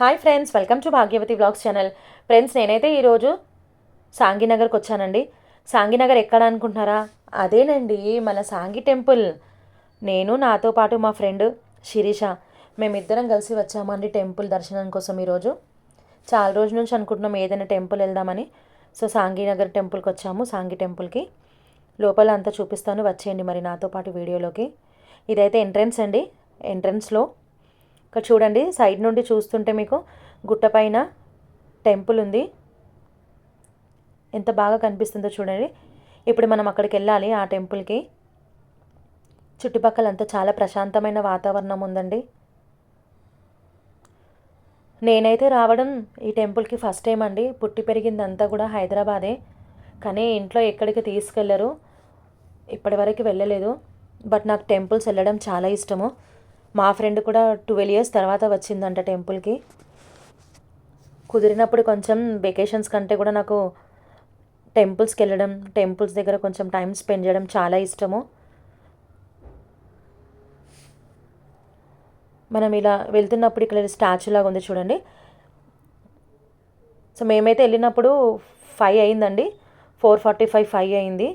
Hi friends welcome to Bhagyavathi blogs channel. Friends నేనైతే ఈరోజు సాంగినగర్కి వచ్చానండి. సాంగినగర్ ఎక్కడ అనుకుంటున్నారా? అదేనండి మన సాంగి టెంపుల్. నేను నాతో పాటు మా ఫ్రెండ్ శిరీష మేమిద్దరం కలిసి వచ్చామండి టెంపుల్ దర్శనం కోసం ఈరోజు. చాలా రోజుల నుంచి అనుకుంటున్నాం ఏదైనా టెంపుల్ వెళ్దామని. సో సాంగినగర్ టెంపుల్కి వచ్చాము సాంగి టెంపుల్కి. లోపల అంతా చూపిస్తాను వచ్చేయండి మరి నాతో పాటు వీడియోలోకి. ఇదైతే ఎంట్రన్స్ అండి. ఎంట్రన్స్లో ఇక్కడ చూడండి సైడ్ నుండి చూస్తుంటే మీకు గుట్టపైన టెంపుల్ ఉంది. ఎంత బాగా కనిపిస్తుందో చూడండి. ఇప్పుడు మనం అక్కడికి వెళ్ళాలి ఆ టెంపుల్కి చుట్టుపక్కల అంతా చాలా ప్రశాంతమైన వాతావరణం ఉందండి. నేనైతే రావడం ఈ టెంపుల్కి ఫస్ట్ టైం అండి. పుట్టి పెరిగిందంతా కూడా హైదరాబాదే. కానీ ఇంట్లో ఎక్కడికి తీసుకెళ్ళరు. ఇప్పటివరకు వెళ్ళలేదు. బట్ నాకు టెంపుల్స్ వెళ్ళడం చాలా ఇష్టము. మా ఫ్రెండ్ కూడా ట్వెల్వ్ ఇయర్స్ తర్వాత వచ్చిందంట టెంపుల్కి కుదిరినప్పుడు కొంచెం వెకేషన్స్ కంటే కూడా నాకు టెంపుల్స్కి వెళ్ళడం టెంపుల్స్ దగ్గర కొంచెం టైం స్పెండ్ చేయడం చాలా ఇష్టము. మనం ఇలా వెళ్తున్నప్పుడు ఇక్కడ స్టాచ్యూ లాగా ఉంది చూడండి. సో మేమైతే వెళ్ళినప్పుడు ఫైవ్ అయిందండి. ఫోర్ ఫార్టీ ఫైవ్ ఫైవ్ అయింది.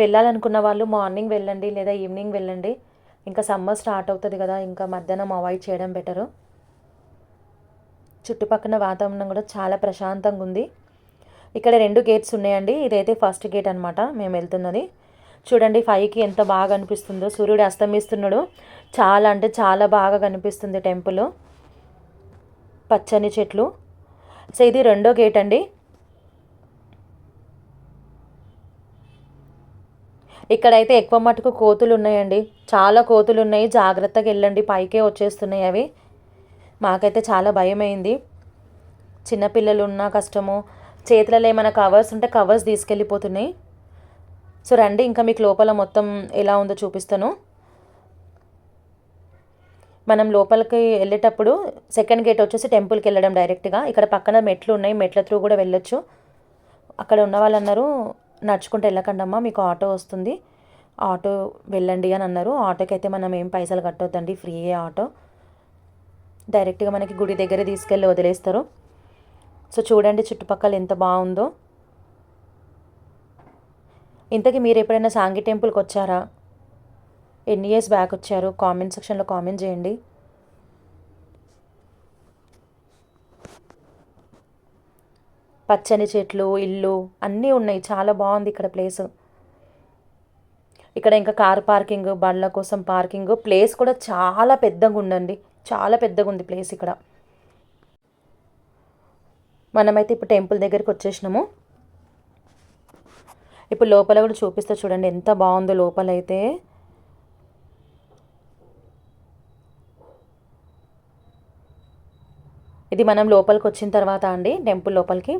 వెళ్ళాలనుకున్న వాళ్ళు మార్నింగ్ వెళ్ళండి లేదా ఈవినింగ్ వెళ్ళండి. ఇంకా సమ్మర్ స్టార్ట్ అవుతుంది కదా ఇంకా మధ్యాహ్నం అవాయిడ్ చేయడం బెటరు. చుట్టుపక్కల వాతావరణం కూడా చాలా ప్రశాంతంగా ఉంది. ఇక్కడ రెండు గేట్స్ ఉన్నాయండి. ఇదైతే ఫస్ట్ గేట్ అనమాట మేము వెళ్తున్నది. చూడండి ఫైవ్కి ఎంత బాగా అనిపిస్తుందో. సూర్యుడు అస్తమిస్తున్నాడు. చాలా అంటే చాలా బాగా కనిపిస్తుంది టెంపుల్. పచ్చని చెట్లు. సో ఇది రెండో గేట్ అండి. ఇక్కడైతే ఎక్కువ మటుకు కోతులు ఉన్నాయండి చాలా కోతులు ఉన్నాయి జాగ్రత్తగా వెళ్ళండి. పైకే వచ్చేస్తున్నాయి అవి. మాకైతే చాలా భయమైంది. చిన్నపిల్లలు ఉన్నా కష్టము. చేతులలో ఏమైనా కవర్స్ ఉంటే కవర్స్ తీసుకెళ్ళిపోతున్నాయి. సో రండి ఇంకా మీకు లోపల మొత్తం ఎలా ఉందో చూపిస్తాను. మనం లోపలికి వెళ్ళేటప్పుడు సెకండ్ గేట్ వచ్చేసి టెంపుల్కి వెళ్ళడం డైరెక్ట్గా ఇక్కడ పక్కన మెట్లు ఉన్నాయి. మెట్ల త్రూ కూడా వెళ్ళొచ్చు. అక్కడ ఉన్న వాళ్ళు అన్నారు నడుచుకుంటూ వెళ్ళకండమ్మా మీకు ఆటో వస్తుంది. ఆటో వెళ్ళండి అని అన్నారు. ఆటోకి అయితే మనం ఏం పైసలు కట్టొద్దండి ఫ్రీయే ఆటో. డైరెక్ట్గా మనకి గుడి దగ్గర తీసుకెళ్ళి వదిలేస్తారు. సో చూడండి చుట్టుపక్కల ఎంత బాగుందో. ఇంతకీ మీరు ఎప్పుడైనా సాంగి టెంపుల్కి వచ్చారా? ఎన్ని ఇయర్స్ బ్యాక్ వచ్చారు? కామెంట్ సెక్షన్లో కామెంట్ చేయండి. పచ్చని చెట్లు ఇల్లు అన్నీ ఉన్నాయి. చాలా బాగుంది ఇక్కడ ప్లేస్. ఇక్కడ ఇంకా కార్ పార్కింగ్ బండ్ల కోసం పార్కింగ్ ప్లేస్ కూడా చాలా పెద్దగా ఉందండి. చాలా పెద్దగా ఉంది ప్లేస్ ఇక్కడ. మనమైతే ఇప్పుడు టెంపుల్ దగ్గరికి వచ్చేసినాము. ఇప్పుడు లోపల కూడా చూపిస్తా చూడండి. ఎంత బాగుందో లోపల అయితే ఇది మనం లోపలికి వచ్చిన తర్వాత అండి టెంపుల్ లోపలికి.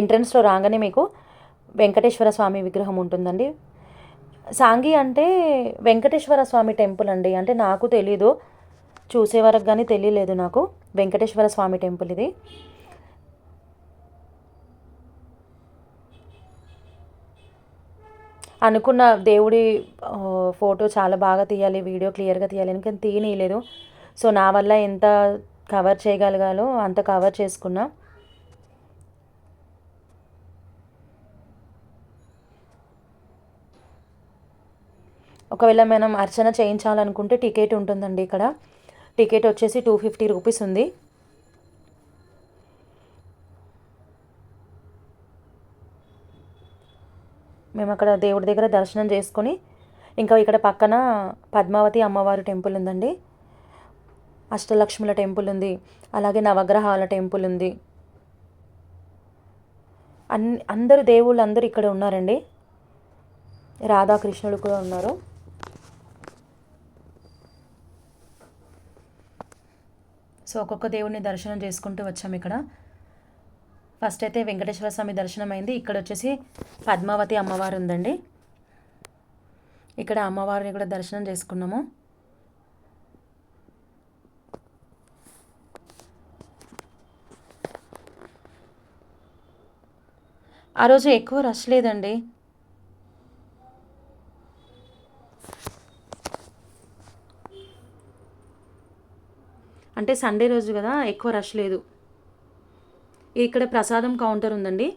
ఎంట్రన్స్లో రాగానే మీకు వెంకటేశ్వర స్వామి విగ్రహం ఉంటుందండి. సాంగి అంటే వెంకటేశ్వర స్వామి టెంపుల్ అండి. అంటే నాకు తెలీదు. చూసే వరకు కానీ తెలియలేదు నాకు. వెంకటేశ్వర స్వామి టెంపుల్ ఇది. అనుకున్న దేవుడి ఫోటో చాలా బాగా తీయాలి వీడియో క్లియర్గా తీయాలి కానీ తీయనీయలేదు. సో నా వల్ల ఎంత కవర్ చేయగలగాలో అంత కవర్ చేసుకున్నా. ఒకవేళ మనం అర్చన చేయించాలనుకుంటే టికెట్ ఉంటుందండి ఇక్కడ. టికెట్ వచ్చేసి టూ ఫిఫ్టీ రూపీస్ ఉంది. మేము అక్కడ దేవుడి దగ్గర దర్శనం చేసుకొని ఇంకా ఇక్కడ పక్కన పద్మావతి అమ్మవారి టెంపుల్ ఉందండి. అష్టలక్ష్ముల టెంపుల్ ఉంది. అలాగే నవగ్రహాల టెంపుల్ ఉంది. అన్ని అందరు దేవుళ్ళు అందరూ ఇక్కడ ఉన్నారండి. రాధాకృష్ణుడు కూడా ఉన్నారు. సో ఒక్కొక్క దేవుడిని దర్శనం చేసుకుంటూ వచ్చాము ఇక్కడ. ఫస్ట్ అయితే వెంకటేశ్వర స్వామి దర్శనం అయింది ఇక్కడ వచ్చేసి పద్మావతి అమ్మవారు ఉందండి. ఇక్కడ అమ్మవారిని కూడా దర్శనం చేసుకున్నాము. ఆ రోజు ఎక్కువ రష్ లేదండి. అంటే సండే రోజు కదా ఎక్కువ రష్ లేదు. ఇక్కడ ప్రసాదం కౌంటర్ ఉందండి.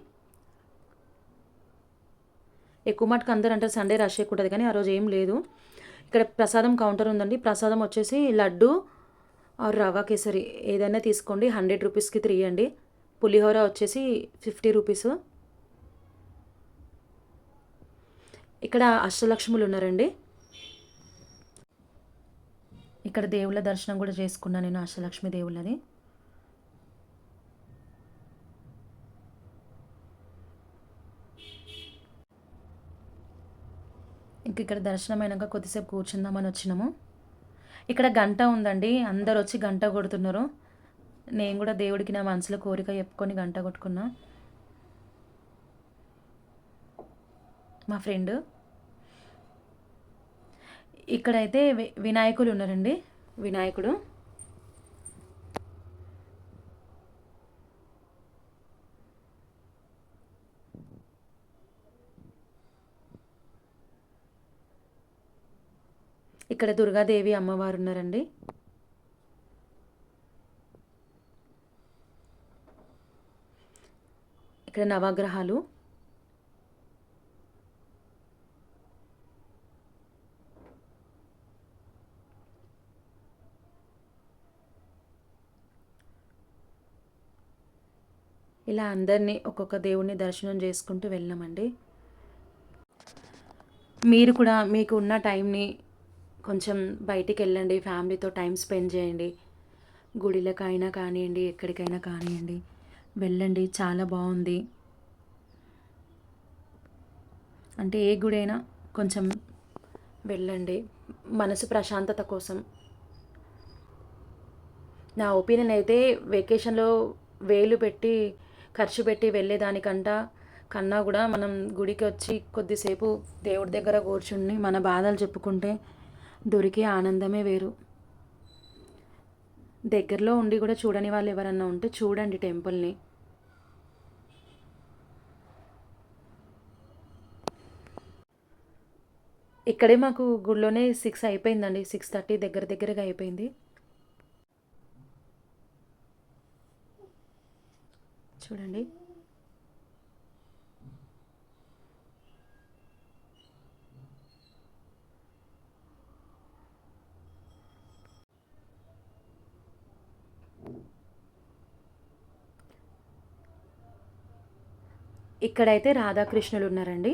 ఎక్కువ మటుకు అందరూ అంటారు సండే రష్ ఎక్కువ ఉంటుంది కానీ ఆ రోజు ఏం లేదు. ఇక్కడ ప్రసాదం కౌంటర్ ఉందండి. ప్రసాదం వచ్చేసి లడ్డు ఆర్ రవా కేసరి ఏదైనా తీసుకోండి. హండ్రెడ్ రూపీస్కి త్రీ అండి. పులిహోర వచ్చేసి ఫిఫ్టీ రూపీస్ ఇక్కడ అష్టలక్ష్ములు ఉన్నారండి. ఇక్కడ దేవుళ్ళ దర్శనం కూడా చేసుకున్నా నేను అష్టలక్ష్మి దేవుళ్ళని. ఇంక ఇక్కడ దర్శనం అయినాక కొద్దిసేపు కూర్చుందామని వచ్చినాము. ఇక్కడ గంట ఉందండి అందరు వచ్చి గంట కొడుతున్నారు. నేను కూడా దేవుడికి నా మనసులో కోరిక చెప్పుకొని గంట కొట్టుకున్నా. మా ఫ్రెండ్ ఇక్కడైతే వినాయకులు ఉన్నారండి. వినాయకుడు. ఇక్కడ దుర్గాదేవి అమ్మవారు ఉన్నారండి. ఇక్కడ నవగ్రహాలు. ఇలా అందరినీ ఒక్కొక్క దేవుణ్ణి దర్శనం చేసుకుంటూ వెళ్ళామండి. మీరు కూడా మీకు ఉన్న టైంని కొంచెం బయటికి వెళ్ళండి ఫ్యామిలీతో టైం స్పెండ్ చేయండి. గుడిలకైనా కానివ్వండి ఎక్కడికైనా కానివ్వండి వెళ్ళండి. చాలా బాగుంది. అంటే ఏ గుడి అయినా కొంచెం వెళ్ళండి. మనసు ప్రశాంతత కోసం. నా ఒపీనియన్ అయితే వెకేషన్లో వేలు పెట్టి ఖర్చు పెట్టి వెళ్ళేదానికంట. కన్నా కూడా మనం గుడికి వచ్చి కొద్దిసేపు దేవుడి దగ్గర కూర్చుని మన బాధలు చెప్పుకుంటే దొరికే ఆనందమే వేరు. దగ్గరలో ఉండి కూడా చూడని వాళ్ళు ఎవరన్నా ఉంటే చూడండి టెంపుల్ని. ఇక్కడే మాకు గుడిలోనే సిక్స్ అయిపోయిందండి. సిక్స్ థర్టీ దగ్గర దగ్గరగా అయిపోయింది. చూడండి. ఇక్కడైతే రాధాకృష్ణులు ఉన్నారండి.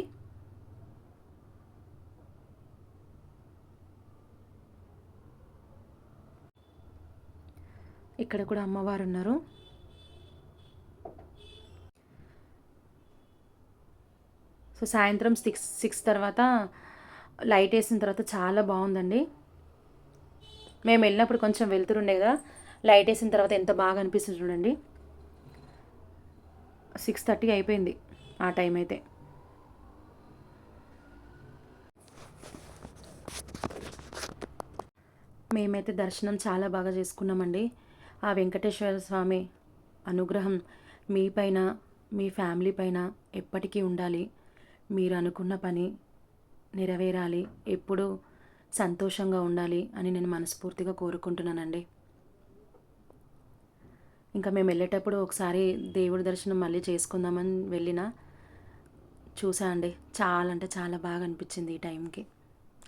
ఇక్కడ కూడా అమ్మవారు ఉన్నారు. సో సాయంత్రం సిక్స్ సిక్స్ తర్వాత లైట్ వేసిన తర్వాత చాలా బాగుందండి. మేము వెళ్ళినప్పుడు కొంచెం వెళ్తురుండే కదా లైట్ వేసిన తర్వాత ఎంత బాగా అనిపిస్తుంది చూడండి. సిక్స్ థర్టీ అయిపోయింది ఆ టైం అయితే. మేమైతే దర్శనం చాలా బాగా చేసుకున్నామండి. ఆ వెంకటేశ్వర స్వామి అనుగ్రహం మీ పైన మీ ఫ్యామిలీ పైన ఎప్పటికీ ఉండాలి. మీరు అనుకున్న పని నెరవేరాలి. ఎప్పుడూ సంతోషంగా ఉండాలి అని నేను మనస్ఫూర్తిగా కోరుకుంటున్నానండి. ఇంకా మేము వెళ్ళేటప్పుడు ఒకసారి దేవుడి దర్శనం మళ్ళీ చేసుకుందామని వెళ్ళిన చూసా అండి చాలా అంటే చాలా బాగా అనిపించింది ఈ టైంకి.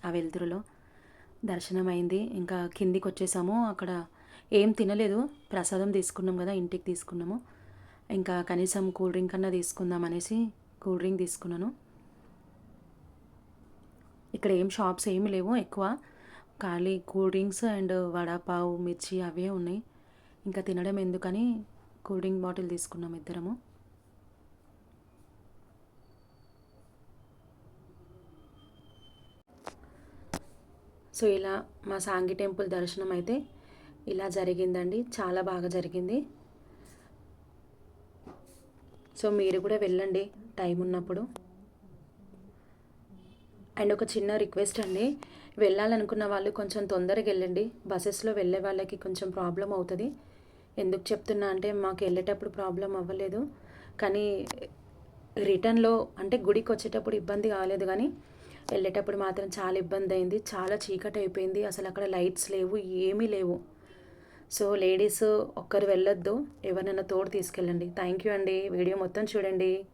ఆ వెలుతురులో దర్శనం అయింది ఇంకా కిందికి వచ్చేసాము అక్కడ ఏం తినలేదు. ప్రసాదం తీసుకున్నాం కదా ఇంటికి తీసుకున్నాము. ఇంకా కనీసం కూల్ డ్రింక్ అన్నా తీసుకుందాం అనేసి కూల్ డ్రింక్ తీసుకున్నాను. ఇక్కడ ఏం షాప్స్ ఏమి లేవు ఎక్కువ. ఖాళీ కూల్ డ్రింక్స్ అండ్ వడపావు మిర్చి అవే ఉన్నాయి. ఇంకా తినడం ఎందుకని కూల్ డ్రింక్ బాటిల్ తీసుకున్నాం ఇద్దరము. సో ఇలా మా సాంగి టెంపుల్ దర్శనం అయితే ఇలా జరిగిందండి. చాలా బాగా జరిగింది. సో మీరు కూడా వెళ్ళండి టైం ఉన్నప్పుడు. అండ్ ఒక చిన్న రిక్వెస్ట్ అండి. వెళ్ళాలనుకున్న వాళ్ళు కొంచెం తొందరగా వెళ్ళండి. బస్సెస్లో వెళ్ళే వాళ్ళకి కొంచెం ప్రాబ్లం అవుతుంది. ఎందుకు చెప్తున్నా అంటే మాకు వెళ్ళేటప్పుడు ప్రాబ్లం అవ్వలేదు. కానీ రిటర్న్లో అంటే గుడికి వచ్చేటప్పుడు ఇబ్బంది కాలేదు కానీ వెళ్ళేటప్పుడు మాత్రం చాలా ఇబ్బంది అయింది. చాలా చీకటి అయిపోయింది. అసలు అక్కడ లైట్స్ లేవు ఏమీ లేవు. సో లేడీస్ ఒక్కరు వెళ్ళొద్దు. ఎవరినైనా తోడు తీసుకెళ్ళండి. థ్యాంక్ యూ అండి. వీడియో మొత్తం చూడండి.